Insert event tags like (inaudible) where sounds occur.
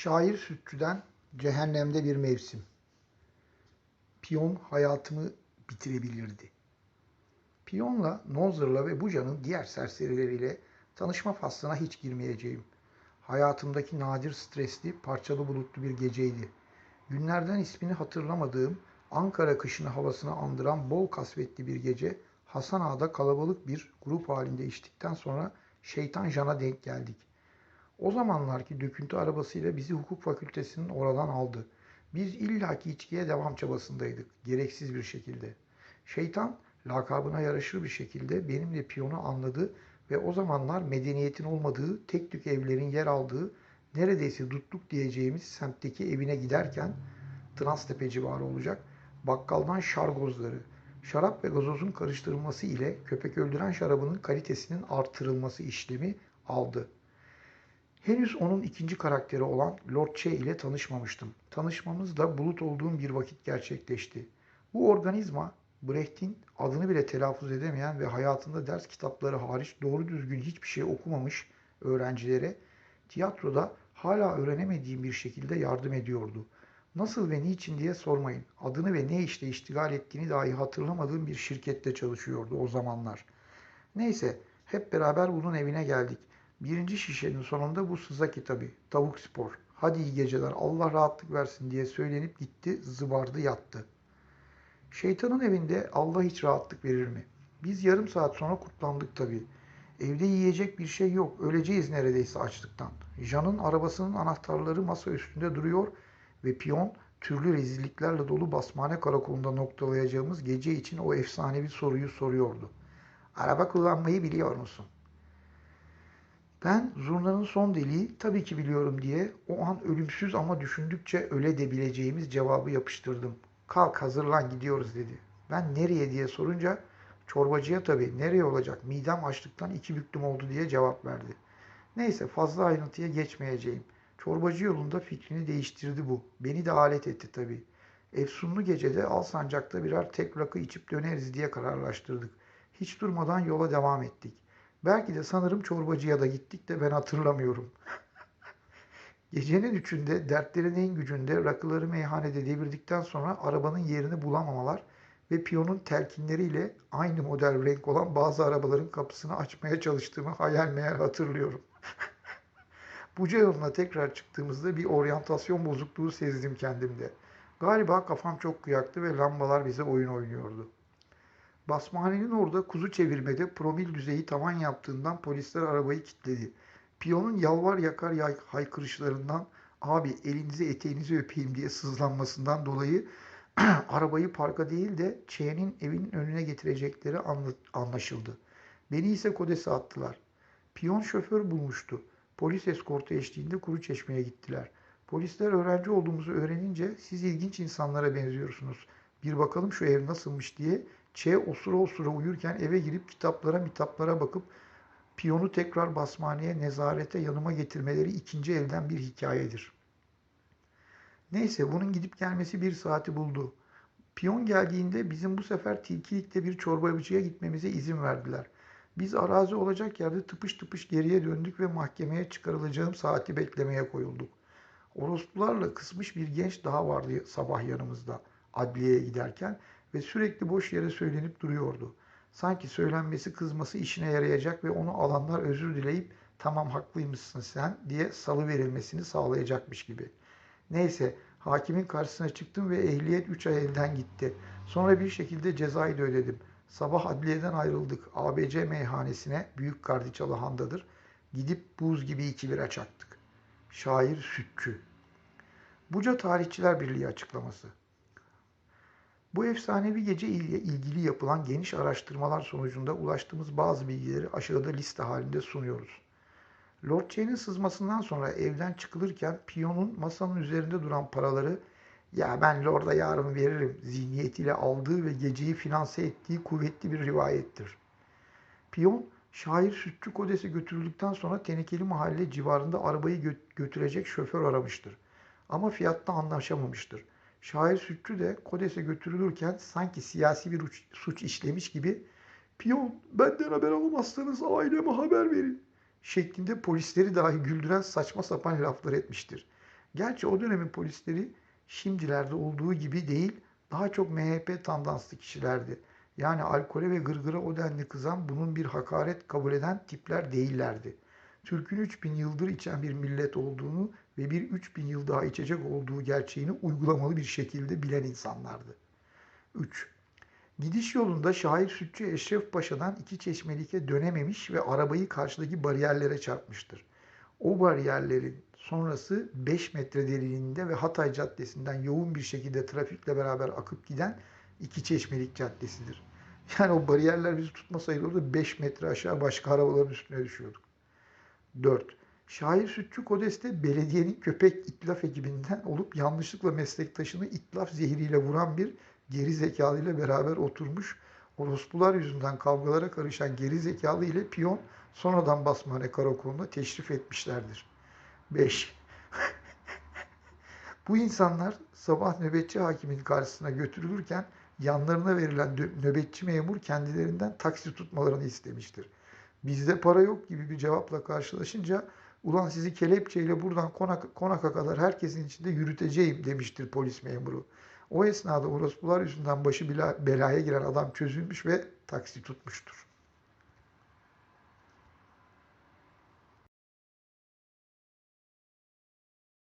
Şair Sütçü'den Cehennemde Bir Mevsim. Piyon hayatımı bitirebilirdi. Piyonla, Nozer'la ve Buca'nın diğer serserileriyle tanışma faslına hiç girmeyeceğim. Hayatımdaki nadir stresli, parçalı bulutlu bir geceydi. Günlerden ismini hatırlamadığım, Ankara kışını havasını andıran bol kasvetli bir gece, Hasan Ağa'da kalabalık bir grup halinde içtikten sonra Şeytan Jan'a denk geldik. O zamanlarki döküntü arabasıyla bizi hukuk fakültesinin oradan aldı. Biz illaki içkiye devam çabasındaydık. Gereksiz bir şekilde. Şeytan lakabına yaraşır bir şekilde benimle piyonu anladı ve o zamanlar medeniyetin olmadığı, tek tük evlerin yer aldığı, neredeyse dutluk diyeceğimiz semtteki evine giderken Transtepe civarı olacak, bakkaldan şargozları, şarap ve gazozun karıştırılması ile köpek öldüren şarabının kalitesinin artırılması işlemi aldı. Henüz onun ikinci karakteri olan Lord Che ile tanışmamıştım. Tanışmamız da bulut olduğum bir vakit gerçekleşti. Bu organizma Brecht'in adını bile telaffuz edemeyen ve hayatında ders kitapları hariç doğru düzgün hiçbir şey okumamış öğrencilere tiyatroda hala öğrenemediğim bir şekilde yardım ediyordu. Nasıl ve niçin diye sormayın. Adını ve ne işle iştigal ettiğini dahi hatırlamadığım bir şirkette çalışıyordu o zamanlar. Neyse hep beraber bunun evine geldik. Birinci şişenin sonunda bu Sızaki tabi. Tavuk spor. Hadi iyi geceler Allah rahatlık versin diye söylenip gitti zıbardı yattı. Şeytanın evinde Allah hiç rahatlık verir mi? Biz yarım saat sonra kurtlandık tabi. Evde yiyecek bir şey yok. Öleceğiz neredeyse açlıktan. Jan'ın arabasının anahtarları masa üstünde duruyor ve piyon türlü rezilliklerle dolu basmane karakolunda noktalayacağımız gece için o efsanevi soruyu soruyordu. Araba kullanmayı biliyor musun? Ben zurnanın son deliği tabii ki biliyorum diye o an ölümsüz ama düşündükçe öle de bileceğimiz cevabı yapıştırdım. Kalk hazırlan gidiyoruz dedi. Ben nereye diye sorunca çorbacıya tabii nereye olacak midem açlıktan iki büklüm oldu diye cevap verdi. Neyse fazla ayrıntıya geçmeyeceğim. Çorbacı yolunda fikrini değiştirdi bu. Beni de alet etti tabii. Efsunlu gecede Alsancak'ta birer tek rakı içip döneriz diye kararlaştırdık. Hiç durmadan yola devam ettik. Belki de sanırım çorbacıya da gittik de ben hatırlamıyorum. (laughs) Gecenin üçünde dertlerin en gücünde rakıları meyhanede devirdikten sonra arabanın yerini bulamamalar ve piyonun telkinleriyle aynı model renk olan bazı arabaların kapısını açmaya çalıştığımı hayal meyal hatırlıyorum. (laughs) Buca yoluna tekrar çıktığımızda bir oryantasyon bozukluğu sezdim kendimde. Galiba kafam çok kıyaktı ve lambalar bize oyun oynuyordu. Basmanenin orada kuzu çevirmede promil düzeyi tavan yaptığından polisler arabayı kilitledi. Piyonun yalvar yakar yay- haykırışlarından abi elinizi eteğinizi öpeyim diye sızlanmasından dolayı (clears throat) arabayı parka değil de Ç'nin evinin önüne getirecekleri anla- anlaşıldı. Beni ise kodese attılar. Piyon şoför bulmuştu. Polis eskortu eşliğinde kuru çeşmeye gittiler. Polisler öğrenci olduğumuzu öğrenince siz ilginç insanlara benziyorsunuz. Bir bakalım şu ev nasılmış diye Ç osura osura uyurken eve girip kitaplara mitaplara bakıp piyonu tekrar basmaneye nezarete yanıma getirmeleri ikinci elden bir hikayedir. Neyse bunun gidip gelmesi bir saati buldu. Piyon geldiğinde bizim bu sefer tilkilikte bir çorbacıya gitmemize izin verdiler. Biz arazi olacak yerde tıpış tıpış geriye döndük ve mahkemeye çıkarılacağım saati beklemeye koyulduk. Orospularla kısmış bir genç daha vardı sabah yanımızda adliyeye giderken ve sürekli boş yere söylenip duruyordu. Sanki söylenmesi kızması işine yarayacak ve onu alanlar özür dileyip tamam haklıymışsın sen diye salı verilmesini sağlayacakmış gibi. Neyse hakimin karşısına çıktım ve ehliyet 3 ay elden gitti. Sonra bir şekilde cezayı da ödedim. Sabah adliyeden ayrıldık. ABC meyhanesine Büyük Kardiçalı Han'dadır. Gidip buz gibi iki bira çaktık. Şair Sütçü Buca Tarihçiler Birliği açıklaması bu efsanevi gece ile ilgili yapılan geniş araştırmalar sonucunda ulaştığımız bazı bilgileri aşağıda liste halinde sunuyoruz. Lord Jay'nin sızmasından sonra evden çıkılırken piyonun masanın üzerinde duran paraları ya ben Lord'a yarın veririm zihniyetiyle aldığı ve geceyi finanse ettiği kuvvetli bir rivayettir. Piyon, şair Sütçü Kodes'e götürüldükten sonra Tenekeli Mahalle civarında arabayı gö- götürecek şoför aramıştır. Ama fiyatta anlaşamamıştır. Şair Sütçü de Kodes'e götürülürken sanki siyasi bir uç- suç işlemiş gibi Piyon benden haber alamazsanız aileme haber verin şeklinde polisleri dahi güldüren saçma sapan laflar etmiştir. Gerçi o dönemin polisleri şimdilerde olduğu gibi değil, daha çok MHP tandanslı kişilerdi. Yani alkole ve gırgıra o denli kızan, bunun bir hakaret kabul eden tipler değillerdi. Türk'ün 3000 yıldır içen bir millet olduğunu ve bir 3000 yıl daha içecek olduğu gerçeğini uygulamalı bir şekilde bilen insanlardı. 3. Gidiş yolunda şair Sütçü Eşref Paşa'dan iki çeşmelike dönememiş ve arabayı karşıdaki bariyerlere çarpmıştır. O bariyerlerin sonrası 5 metre derinliğinde ve Hatay Caddesi'nden yoğun bir şekilde trafikle beraber akıp giden iki çeşmelik caddesidir. Yani o bariyerler bizi tutmasaydı orada 5 metre aşağı başka arabaların üstüne düşüyorduk. 4. Şair Sütçü Kodes'te belediyenin köpek itlaf ekibinden olup yanlışlıkla meslektaşını itlaf zehriyle vuran bir geri zekalı ile beraber oturmuş. Orospular yüzünden kavgalara karışan geri zekalı ile piyon sonradan Basmane Karakolu'na teşrif etmişlerdir. 5. (laughs) Bu insanlar sabah nöbetçi hakimin karşısına götürülürken yanlarına verilen nöbetçi memur kendilerinden taksi tutmalarını istemiştir. Bizde para yok gibi bir cevapla karşılaşınca ulan sizi kelepçeyle buradan konak, konaka kadar herkesin içinde yürüteceğim demiştir polis memuru. O esnada orospular yüzünden başı belaya giren adam çözülmüş ve taksi tutmuştur.